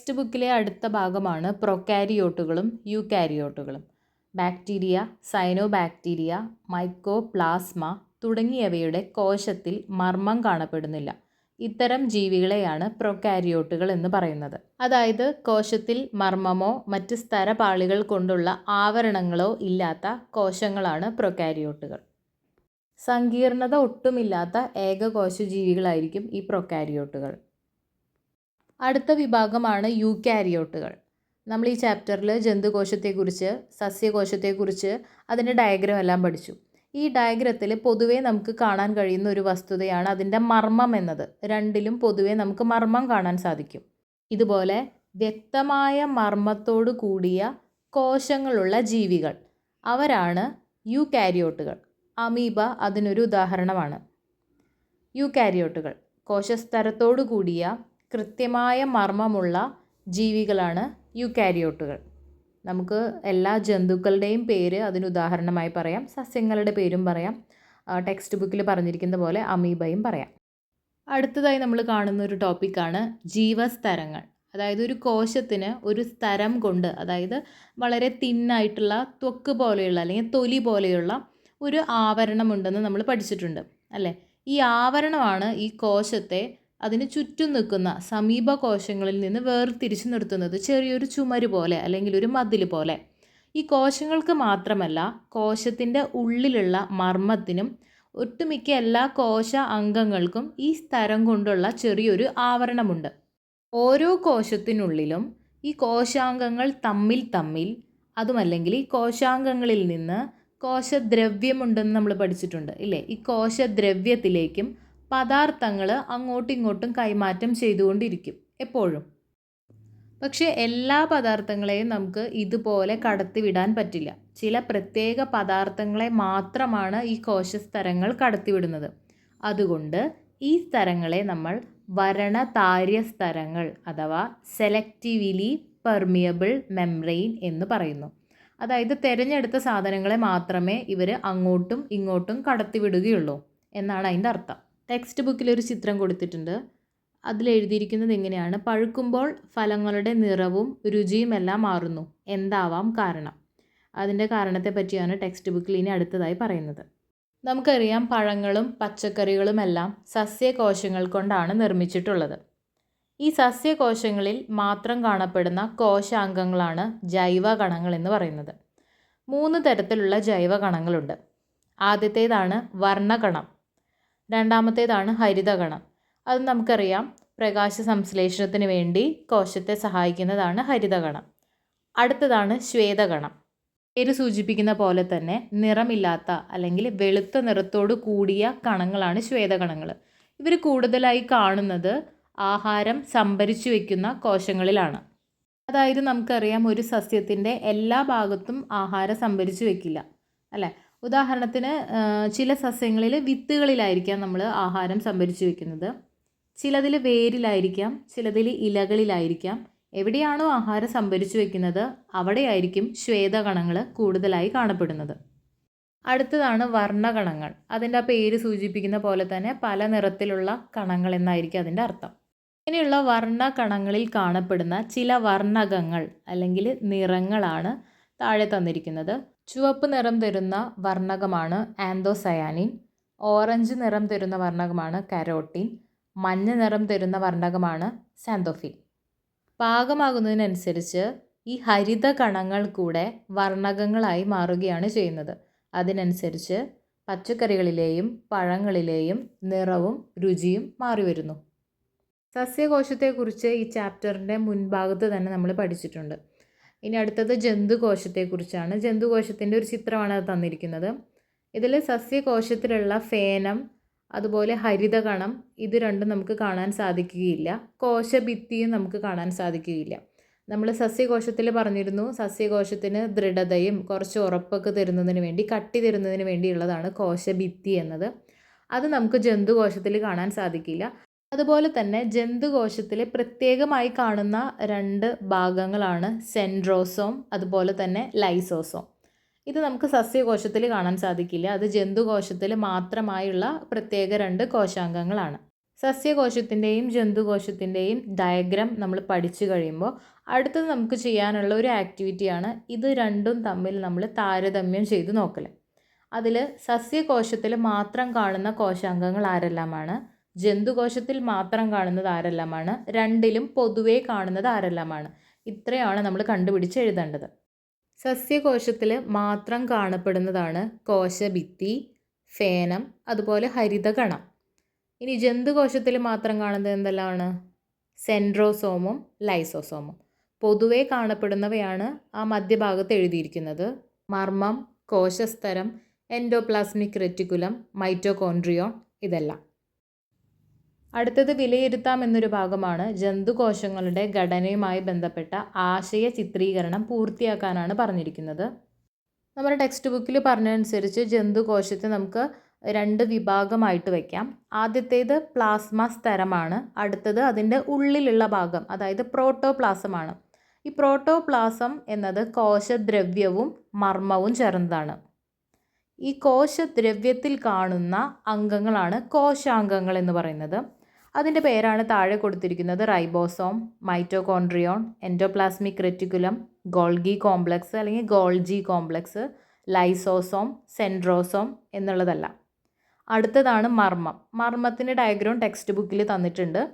Text ബുക്കിലെ അടുത്ത ഭാഗമാണ് പ്രൊക്കാരിയോട്ടുകളും യൂക്കാരിയോട്ടുകളും. Bacteria cyanobacteria mycoplasma തുടങ്ങിയവയുടെ കോശത്തിൽ മർമ്മം കാണപ്പെടുന്നില്ല. ഇത്തരം ജീവികളെയാണ് പ്രൊക്കാരിയോട്ടുകൾ എന്ന് പറയുന്നത്. അതായത് കോശത്തിൽ മർമ്മമോ മറ്റ് സ്ഥരപാളികൾ കൊണ്ടുള്ള ആവരണങ്ങളോ ഇല്ലാത്ത കോശങ്ങളാണ് പ്രൊക്കാരിയോട്ടുകൾ. സങ്കീർണത ഒട്ടുമില്ലാത്ത ഏകകോശ ജീവികളായിരിക്കും ഈ പ്രൊക്കാരിയോട്ടുകൾ. അടുത്ത വിഭാഗമാണ് യൂക്കാരിയോട്ടുകൾ നമ്മൾ ഈ ചാപ്റ്ററിൽ ജന്തുകോശത്തെക്കുറിച്ച് സസ്യകോശത്തെക്കുറിച്ച് അതിന്റെ ഡയഗ്രം എല്ലാം പഠിച്ചു. ഈ ഡയഗ്രത്തിൽ പൊതുവേ നമുക്ക് കാണാൻ കഴിയുന്ന ഒരു വസ്തുതയാണ് അതിന്റെ മർമ്മം എന്നത്. രണ്ടിലും പൊതുവേ നമുക്ക് മർമ്മം കാണാൻ സാധിക്കും. ഇതുപോലെ വ്യക്തമായ മർമ്മത്തോടു കൂടിയ കോശങ്ങളുള്ള ജീവികൾ അവരാണ് യൂക്കാരിയോട്ടുകൾ അമീബ അതിനൊരു ഉദാഹരണമാണ്. യൂക്കാരിയോട്ടുകൾ കോശസ്തരത്തോടു കൂടിയ കൃത്യമായ മർമ്മമുള്ള ജീവികളാണ് യൂക്കാരിയോട്ടുകൾ. നമുക്ക് എല്ലാ ജന്തുക്കളുടെയും പേര് അതിന് ഉദാഹരണമായി പറയാം. സസ്യങ്ങളുടെ പേരും പറയാം. ടെക്സ്റ്റ് ബുക്കിൽ പറഞ്ഞിരിക്കുന്ന പോലെ അമീബയും പറയാം. അടുത്തതായി നമ്മൾ കാണുന്ന ഒരു ടോപ്പിക്കാണ് ജീവസ്തരങ്ങൾ. അതായത് ഒരു കോശത്തിന് ഒരു സ്തരം കൊണ്ട് അതായത് വളരെ തിന്നായിട്ടുള്ള ത്വക്ക് പോലെയുള്ള അല്ലെങ്കിൽ തൊലി പോലെയുള്ള ഒരു ആവരണമുണ്ടെന്ന് നമ്മൾ പഠിച്ചിട്ടുണ്ട്. അല്ലേ? ഈ ആവരണമാണ് ഈ കോശത്തെ അതിന് ചുറ്റും നിൽക്കുന്ന സമീപ കോശങ്ങളിൽ നിന്ന് വേർതിരിച്ചു നിർത്തുന്നത് ചെറിയൊരു ചുമര് പോലെ അല്ലെങ്കിൽ ഒരു മതിൽ പോലെ. ഈ കോശങ്ങൾക്ക് മാത്രമല്ല കോശത്തിന്റെ ഉള്ളിലുള്ള മർമ്മത്തിനും ഒട്ടുമിക്ക എല്ലാ കോശ അംഗങ്ങൾക്കും ഈ സ്ഥലം കൊണ്ടുള്ള ചെറിയൊരു ആവരണമുണ്ട്. ഓരോ കോശത്തിനുള്ളിലും ഈ കോശാംഗങ്ങൾ തമ്മിൽ തമ്മിൽ അതുമല്ലെങ്കിൽ ഈ കോശാംഗങ്ങളിൽ നിന്ന് കോശദ്രവ്യമുണ്ടെന്ന് നമ്മൾ പഠിച്ചിട്ടുണ്ട് ഇല്ലേ? ഈ കോശദ്രവ്യത്തിലേക്കും പദാർത്ഥങ്ങൾ അങ്ങോട്ടും ഇങ്ങോട്ടും കൈമാറ്റം ചെയ്തുകൊണ്ടിരിക്കും എപ്പോഴും. പക്ഷേ എല്ലാ പദാർത്ഥങ്ങളെയും നമുക്ക് ഇതുപോലെ കടത്തിവിടാൻ പറ്റില്ല. ചില പ്രത്യേക പദാർത്ഥങ്ങളെ മാത്രമാണ് ഈ കോശസ്തരങ്ങൾ കടത്തിവിടുന്നത്. അതുകൊണ്ട് ഈ സ്ഥലങ്ങളെ നമ്മൾ വരണതാര്യ സ്തരങ്ങൾ അഥവാ സെലക്റ്റീവ്ലി പെർമിയബിൾ മെംബ്രെയിൻ എന്ന് പറയുന്നു. അതായത് തിരഞ്ഞെടുത്ത സാധനങ്ങളെ മാത്രമേ ഇവർ അങ്ങോട്ടും ഇങ്ങോട്ടും കടത്തിവിടുകയുള്ളൂ എന്നാണ് അതിന്റെ അർത്ഥം. ടെക്സ്റ്റ് ബുക്കിൽ ഒരു ചിത്രം കൊടുത്തിട്ടുണ്ട്. അതിൽ എഴുതിയിരിക്കുന്നത് എങ്ങനെയാണ്? പഴുക്കുമ്പോൾ ഫലങ്ങളുടെ നിറവും രുചിയും എല്ലാം മാറുന്നു. എന്താവാം കാരണം? അതിന്റെ കാരണത്തെ പറ്റിയാണ് ടെക്സ്റ്റ് ബുക്കിൽ ഇനി അടുത്തതായി പറയുന്നത്. നമുക്കറിയാം പഴങ്ങളും പച്ചക്കറികളുമെല്ലാം സസ്യകോശങ്ങൾ കൊണ്ടാണ് നിർമ്മിച്ചിട്ടുള്ളത്. ഈ സസ്യകോശങ്ങളിൽ മാത്രം കാണപ്പെടുന്ന കോശാംഗങ്ങളാണ് ജൈവ ജൈവകണങ്ങൾ എന്ന് പറയുന്നത്. മൂന്ന് തരത്തിലുള്ള ജൈവ ജൈവകണങ്ങളുണ്ട്. ആദ്യത്തേതാണ് വർണകണം. രണ്ടാമത്തേതാണ് ഹരിതഗണം. അത് നമുക്കറിയാം. പ്രകാശ സംശ്ലേഷണത്തിന് വേണ്ടി കോശത്തെ സഹായിക്കുന്നതാണ് ഹരിതഗണം. അടുത്തതാണ് ശ്വേതകണം പേര് സൂചിപ്പിക്കുന്ന പോലെ തന്നെ നിറമില്ലാത്ത അല്ലെങ്കിൽ വെളുത്ത നിറത്തോട് കൂടിയ കണങ്ങളാണ് ശ്വേതകണങ്ങൾ ഇവർ കൂടുതലായി കാണുന്നത് ആഹാരം സംഭരിച്ചു വയ്ക്കുന്ന കോശങ്ങളിലാണ്. അതായത് നമുക്കറിയാം ഒരു സസ്യത്തിന്റെ എല്ലാ ഭാഗത്തും ആഹാരം സംഭരിച്ചു വയ്ക്കില്ല അല്ലേ? ഉദാഹരണത്തിന് ചില സസ്യങ്ങളിൽ വിത്തുകളിലായിരിക്കാം നമ്മൾ ആഹാരം സംഭരിച്ചു വെക്കുന്നത്. ചിലതിൽ വേരിലായിരിക്കാം ചിലതിൽ ഇലകളിലായിരിക്കാം. എവിടെയാണോ ആഹാരം സംഭരിച്ചു വെക്കുന്നത് അവിടെയായിരിക്കും ശ്വേതകണങ്ങൾ കൂടുതലായി കാണപ്പെടുന്നത്. അടുത്തതാണ് വർണകണങ്ങൾ. അതിന്റെ പേര് സൂചിപ്പിക്കുന്ന പോലെ തന്നെ പല നിറത്തിലുള്ള കണങ്ങൾ എന്നായിരിക്കും അതിന്റെ അർത്ഥം. ഇങ്ങനെയുള്ള വർണകണങ്ങളിൽ കാണപ്പെടുന്ന ചില വർണകങ്ങൾ അല്ലെങ്കിൽ നിറങ്ങളാണ് താഴെ തന്നിരിക്കുന്നത്. ചുവപ്പ് നിറം തരുന്ന വർണകമാണ് ആന്തോസയാനിൻ. ഓറഞ്ച് നിറം തരുന്ന വർണകമാണ് കരോട്ടിൻ. മഞ്ഞ നിറം തരുന്ന വർണകമാണ് സാന്തോഫിൻ. പാകമാകുന്നതിനനുസരിച്ച് ഈ ഹരിത കണങ്ങൾ കൂടെ വർണകങ്ങളായി മാറുകയാണ് ചെയ്യുന്നത്. അതിനനുസരിച്ച് പച്ചക്കറികളിലെയും പഴങ്ങളിലെയും നിറവും രുചിയും മാറി വരുന്നു സസ്യകോശത്തെക്കുറിച്ച് ഈ ചാപ്റ്ററിന്റെ മുൻഭാഗത്ത് തന്നെ നമ്മൾ പഠിച്ചിട്ടുണ്ട്. ഇനി അടുത്തത് ജന്തുകോശത്തെക്കുറിച്ചാണ്. ജന്തുകോശത്തിന്റെ ഒരു ചിത്രമാണ് അത് തന്നിരിക്കുന്നത്. ഇതിൽ സസ്യകോശത്തിലുള്ള ഫേനം അതുപോലെ ഹരിതകണം ഇത് രണ്ടും നമുക്ക് കാണാൻ സാധിക്കുകയില്ല. കോശഭിത്തിയും നമുക്ക് കാണാൻ സാധിക്കുകയില്ല. നമ്മൾ സസ്യകോശത്തിൽ പറഞ്ഞിരുന്നു സസ്യകോശത്തിന് ദൃഢതയും കുറച്ച് ഉറപ്പൊക്കെ തരുന്നതിന് വേണ്ടി കട്ടി തരുന്നതിന് വേണ്ടിയുള്ളതാണ് കോശഭിത്തി എന്നത്. അത് നമുക്ക് ജന്തുകോശത്തിൽ കാണാൻ സാധിക്കില്ല. അതുപോലെ തന്നെ ജന്തുകോശത്തിലെ പ്രത്യേകമായി കാണുന്ന രണ്ട് ഭാഗങ്ങളാണ് സെൻട്രോസോം അതുപോലെ തന്നെ ലൈസോസോം. ഇത് നമുക്ക് സസ്യകോശത്തിൽ കാണാൻ സാധിക്കില്ല. അത് ജന്തുകോശത്തിൽ മാത്രമായുള്ള പ്രത്യേക രണ്ട് കോശാംഗങ്ങളാണ്. സസ്യകോശത്തിന്റെയും ജന്തുകോശത്തിന്റെയും ഡയഗ്രാം നമ്മൾ പഠിച്ചു കഴിയുമ്പോൾ അടുത്തത് നമുക്ക് ചെയ്യാനുള്ള ഒരു ആക്ടിവിറ്റിയാണ് ഇത് രണ്ടും തമ്മിൽ നമ്മൾ താരതമ്യം ചെയ്ത് നോക്കൽ അതിൽ സസ്യകോശത്തിൽ മാത്രം കാണുന്ന കോശാംഗങ്ങൾ ആരെല്ലാമാണ്? ജന്തുകോശത്തിൽ മാത്രം കാണുന്നത് ആരെല്ലാമാണ്? രണ്ടിലും പൊതുവേ കാണുന്നത് ആരെല്ലാമാണ്? ഇത്രയാണ് നമ്മൾ കണ്ടുപിടിച്ച് എഴുതേണ്ടത്. സസ്യകോശത്തിൽ മാത്രം കാണപ്പെടുന്നതാണ് കോശഭിത്തി ഫേനം അതുപോലെ ഹരിതകണം. ഇനി ജന്തുകോശത്തിൽ മാത്രം കാണുന്നത് എന്തെല്ലാമാണ്? സെൻട്രോസോമും ലൈസോസോമും. പൊതുവേ കാണപ്പെടുന്നവയാണ് ആ മധ്യഭാഗത്ത് എഴുതിയിരിക്കുന്നത്. മർമ്മം കോശസ്തരം എൻഡോപ്ലാസ്മിക് റെറ്റിക്കുലം മൈറ്റോകോൺട്രിയോൺ ഇതെല്ലാം. അടുത്തത് വിലയിരുത്താം എന്നൊരു ഭാഗമാണ് ജന്തുകോശങ്ങളുടെ ഘടനയുമായി ബന്ധപ്പെട്ട ആശയ ചിത്രീകരണം പൂർത്തിയാക്കാനാണ് പറഞ്ഞിരിക്കുന്നത്. നമ്മുടെ ടെക്സ്റ്റ് ബുക്കിൽ പറഞ്ഞതനുസരിച്ച് ജന്തുകോശത്തെ നമുക്ക് രണ്ട് വിഭാഗമായിട്ട് വയ്ക്കാം ആദ്യത്തേത് പ്ലാസ്മ സ്തരമാണ് അടുത്തത് അതിന്റെ ഉള്ളിലുള്ള ഭാഗം അതായത് പ്രോട്ടോപ്ലാസമാണ്. ഈ പ്രോട്ടോപ്ലാസം എന്നത് കോശദ്രവ്യവും മർമ്മവും ചേർന്നതാണ്. ഈ കോശദ്രവ്യത്തിൽ കാണുന്ന അംഗങ്ങളാണ് കോശാംഗങ്ങൾ എന്ന് പറയുന്നത്. അതിന്റെ പേരാണ് താഴെ കൊടുത്തിരിക്കുന്നത് ribosome mitochondrion endoplasmic reticulum Golgi complex അല്ലെങ്കിൽ ഗോൾജി കോംപ്ലക്സ് ലൈസോസോം സെൻട്രോസോം എന്നുള്ളതല്ല. അടുത്തതാണ് മർമ്മം. മർമ്മത്തിന്റെ ഡയഗ്രാം ടെക്സ്റ്റ് ബുക്കിൽ തന്നിട്ടുണ്ട്.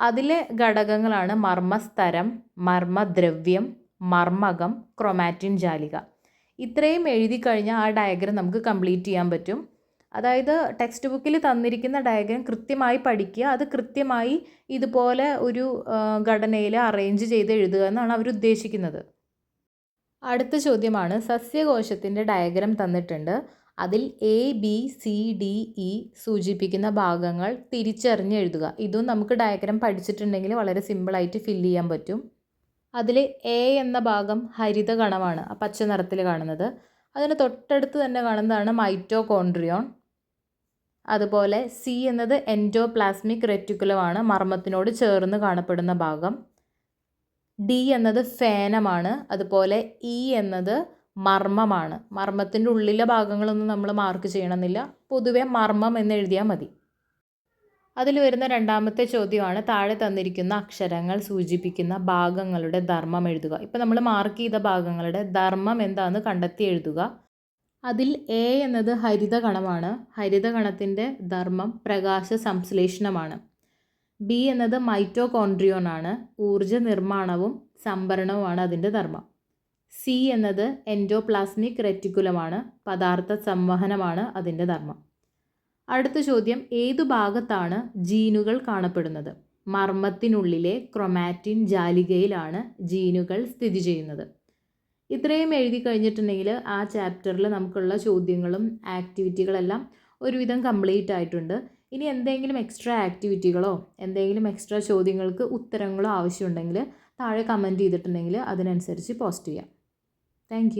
അതിലെ ഘടകങ്ങളാണ് മർമ്മസ്തരം മർമ്മദ്രവ്യം മർമ്മകം ക്രൊമാറ്റിൻ ജാലിക. ഇത്രയും എഴുതി കഴിഞ്ഞാൽ ആ ഡയഗ്രം നമുക്ക് കംപ്ലീറ്റ് ചെയ്യാൻ പറ്റും. അതായത് ടെക്സ്റ്റ് ബുക്കിൽ തന്നിരിക്കുന്ന ഡയഗ്രാം കൃത്യമായി പഠിക്കുക. അത് കൃത്യമായി ഇതുപോലെ ഒരു ഘടനയിൽ അറേഞ്ച് ചെയ്ത് എഴുതുക എന്നാണ് അവർ ഉദ്ദേശിക്കുന്നത്. അടുത്ത ചോദ്യമാണ്. സസ്യകോശത്തിന്റെ ഡയഗ്രാം തന്നിട്ടുണ്ട്. അതിൽ A B C D E സൂചിപ്പിക്കുന്ന ഭാഗങ്ങൾ തിരിച്ചറിഞ്ഞ് എഴുതുക. ഇതും നമുക്ക് ഡയഗ്രാം പഠിച്ചിട്ടുണ്ടെങ്കിൽ വളരെ സിമ്പിളായിട്ട് ഫില്ല് ചെയ്യാൻ പറ്റും. അതിൽ എ എന്ന ഭാഗം ഹരിത കണമാണ് പച്ച നിറത്തിൽ കാണുന്നത്. അതിന് തൊട്ടടുത്ത് തന്നെ കാണുന്നതാണ് മൈറ്റോകോൺട്രിയോൺ അതുപോലെ സി എന്നത് എൻഡോപ്ലാസ്മിക് റെറ്റിക്കുലമാണ് മർമ്മത്തിനോട് ചേർന്ന് കാണപ്പെടുന്ന ഭാഗം. ഡി എന്നത് ഫേനമാണ് അതുപോലെ ഇ എന്നത് മർമ്മമാണ്. മർമ്മത്തിന്റെ ഉള്ളിലെ ഭാഗങ്ങളൊന്നും നമ്മൾ മാർക്ക് ചെയ്യണമെന്നില്ല. പൊതുവെ മർമ്മം എന്ന് എഴുതിയാൽ മതി. അതിൽ വരുന്ന രണ്ടാമത്തെ ചോദ്യമാണ് താഴെ തന്നിരിക്കുന്ന അക്ഷരങ്ങൾ സൂചിപ്പിക്കുന്ന ഭാഗങ്ങളുടെ ധർമ്മം എഴുതുക. ഇപ്പം നമ്മൾ മാർക്ക് ചെയ്ത ഭാഗങ്ങളുടെ ധർമ്മം എന്താണെന്ന് കണ്ടെത്തി എഴുതുക. അതിൽ എ എന്നത് ഹരിതകണമാണ് ഹരിതകണത്തിന്റെ ധർമ്മം പ്രകാശ സംശ്ലേഷണമാണ് ബി എന്നത് മൈറ്റോകോൺട്രിയോൺ ആണ് ഊർജ നിർമ്മാണവും സംഭരണവുമാണ് അതിന്റെ ധർമ്മം. സി എന്നത് എൻഡോപ്ലാസ്മിക് റെറ്റിക്കുലമാണ്. പദാർത്ഥ സംവഹനമാണ് അതിന്റെ ധർമ്മം. അടുത്ത ചോദ്യം ഏതു ഭാഗത്താണ് ജീനുകൾ കാണപ്പെടുന്നത്? മർമ്മത്തിനുള്ളിലെ ക്രൊമാറ്റിൻ ജാലികയിലാണ് ജീനുകൾ സ്ഥിതി ചെയ്യുന്നത്. ഇത്രയും എഴുതി കഴിഞ്ഞിട്ടുണ്ടെങ്കിൽ ആ ചാപ്റ്ററിൽ നമുക്കുള്ള ചോദ്യങ്ങളും ആക്ടിവിറ്റികളെല്ലാം ഒരുവിധം കംപ്ലീറ്റ് ആയിട്ടുണ്ട്. ഇനി എന്തെങ്കിലും എക്സ്ട്രാ ആക്ടിവിറ്റികളോ എന്തെങ്കിലും എക്സ്ട്രാ ചോദ്യങ്ങൾക്ക് ഉത്തരങ്ങളോ ആവശ്യമുണ്ടെങ്കിൽ താഴെ കമന്റ് ചെയ്തിട്ടുണ്ടെങ്കിൽ അതിനനുസരിച്ച് പോസ്റ്റ് ചെയ്യാം. താങ്ക്